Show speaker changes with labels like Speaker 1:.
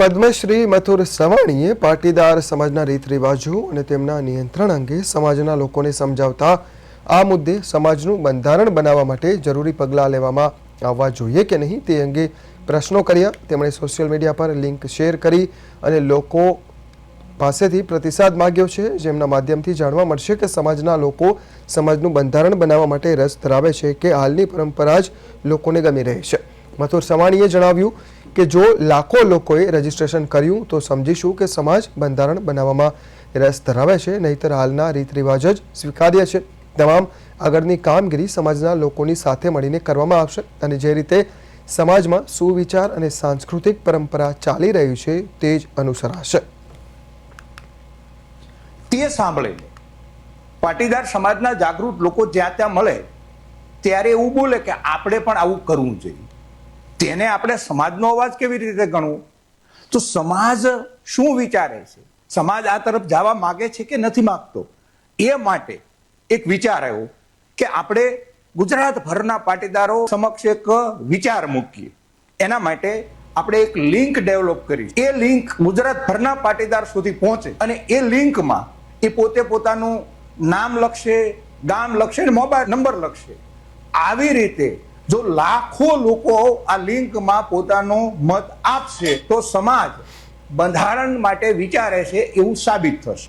Speaker 1: પદ્મશ્રી મથુર સવાણીએ પાટીદાર સમાજના રીત રિવાજો અને તેમના નિયંત્રણ અંગે સમાજના લોકોને સમજાવતા આ મુદ્દે સમાજનું બંધારણ બનાવવા માટે જરૂરી પગલાં લેવામાં આવવા જોઈએ કે નહીં તે અંગે પ્રશ્નો કર્યા. તેમણે સોશિયલ મીડિયા પર લિંક શેર કરી અને લોકો પાસેથી પ્રતિસાદ માગ્યો છે. જેમના માધ્યમથી જાણવા મળશે કે સમાજના લોકો સમાજનું બંધારણ બનાવવા માટે રસ ધરાવે છે કે હાલની પરંપરા જ લોકોને ગમી રહી છે. મથુર સવાણીએ જણાવ્યું કે જો લાખો લોકોએ રજીસ્ટ્રેશન કર્યું, તો સમજીશું કે સમાજ બંધારણ બનાવવામાં રસ ધરાવે છે, નહીતર હાલના રીત રિવાજ જ સ્વીકાર્ય છે. તમામ આગળની કામગીરી સમાજના લોકોની સાથે મળીને કરવામાં આવશે અને જે રીતે સમાજમાં સુવિચાર અને સાંસ્કૃતિક પરંપરા ચાલી રહી છે, તે જ અનુસરાશે.
Speaker 2: તે સાંભળીને પાટીદાર સમાજના જાગૃત લોકો જ્યાં ત્યાં મળે, ત્યારે એવું બોલે કે આપણે પણ આવું કરવું જોઈએ. તેને આપણે સમાજનો અવાજ કેવી રીતે ગણવું? તો સમાજ શું વિચારે છે? સમાજ આ તરફ જવા માગે છે કે નથી માગતો? એ માટે એક વિચાર આવ્યો કે આપણે ગુજરાતભરના પાટીદારો સમક્ષ એક વિચાર મૂકીએ. એના માટે આપણે એક લિંક ડેવલપ કરી. એ લિંક ગુજરાતભરના પાટીદાર સુધી પહોંચે અને એ લિંકમાં એ પોતે પોતાનું નામ લખશે, ગામ લખશે અને મોબાઈલ નંબર લખશે. આવી રીતે જો લાખો લોકો આ લિંકમાં પોતાનો મત આપશે તો સમાજ બંધારણ માટે વિચારે છે એવું સાબિત થશે.